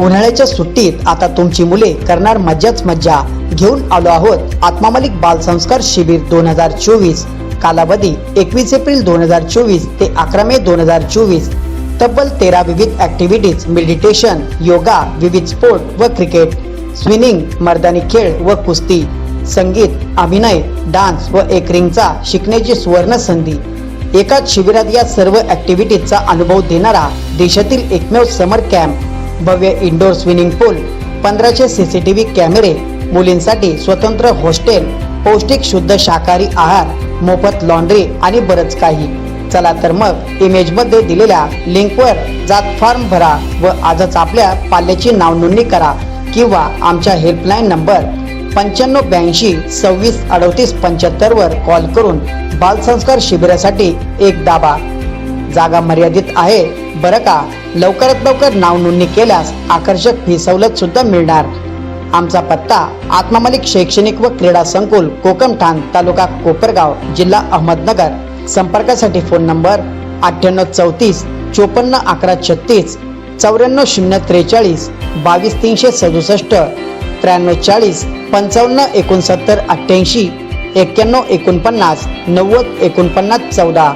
उन्हाळ्याच्या सुट्टीत आता तुमची मुले करणार मज्जाच मज्जा. घेऊन आलो आहोत आत्मा मालिक शिबिर दोन हजार चोवीस. कालावधी एकवीस एप्रिल दोन हजार चोवीस ते अकरा मे दोन हजार चोवीस. तब्बल तेरा विविध ऍक्टिव्हिटीज मेडिटेशन योगा विविध स्पोर्ट व क्रिकेट स्विमिंग मर्दानी खेळ व कुस्ती. संगीत अभिनय डान्स व एक रिंगचा शिकण्याची सुवर्ण संधी. एकाच शिबिरात या सर्व ऍक्टिव्हिटीजचा अनुभव देणारा देशातील एकमेव समर कॅम्प भव्य इंडोर स्विमिंग पूल पंधराशे सी सी टी व्ही कॅमेरे मुलींसाठी स्वतंत्र हॉस्टेल पौष्टिक शुद्ध शाकाहारी आहार मोफत लॉन्ड्री आणि बरंच काही. चला तर मग इमेजमध्ये दिलेल्या लिंकवर जात फॉर्म भरा व आजच आपल्या पाल्याची नावनोंदणी करा किंवा आमच्या हेल्पलाईन नंबर पंच्याण्णव ब्याऐंशी सव्वीस अडतीस पंच्याहत्तरवर कॉल करून बालसंस्कार शिबिरासाठी एक दाबा. जागा मर्यादित आहे बरं का? लवकरात लवकर नाव नोंदणी केल्यास आकर्षक फी सवलत सुद्धा मिळणार. आमचा पत्ता आत्मामालिक शैक्षणिक व क्रीडा संकुल कोकमठाण तालुका कोपरगाव जिल्हा अहमदनगर. संपर्कासाठी फोन नंबर अठ्ठ्याण्णव चौतीस चोपन्न अकरा छत्तीस चौऱ्याण्णव शून्य त्रेचाळीस बावीस तीनशे सदुसष्ट त्र्याण्णव चाळीस पंचावन्न एकोणसत्तर अठ्ठ्याऐंशी एक्क्याण्णव एकोणपन्नास नव्वद एकोणपन्नास चौदा.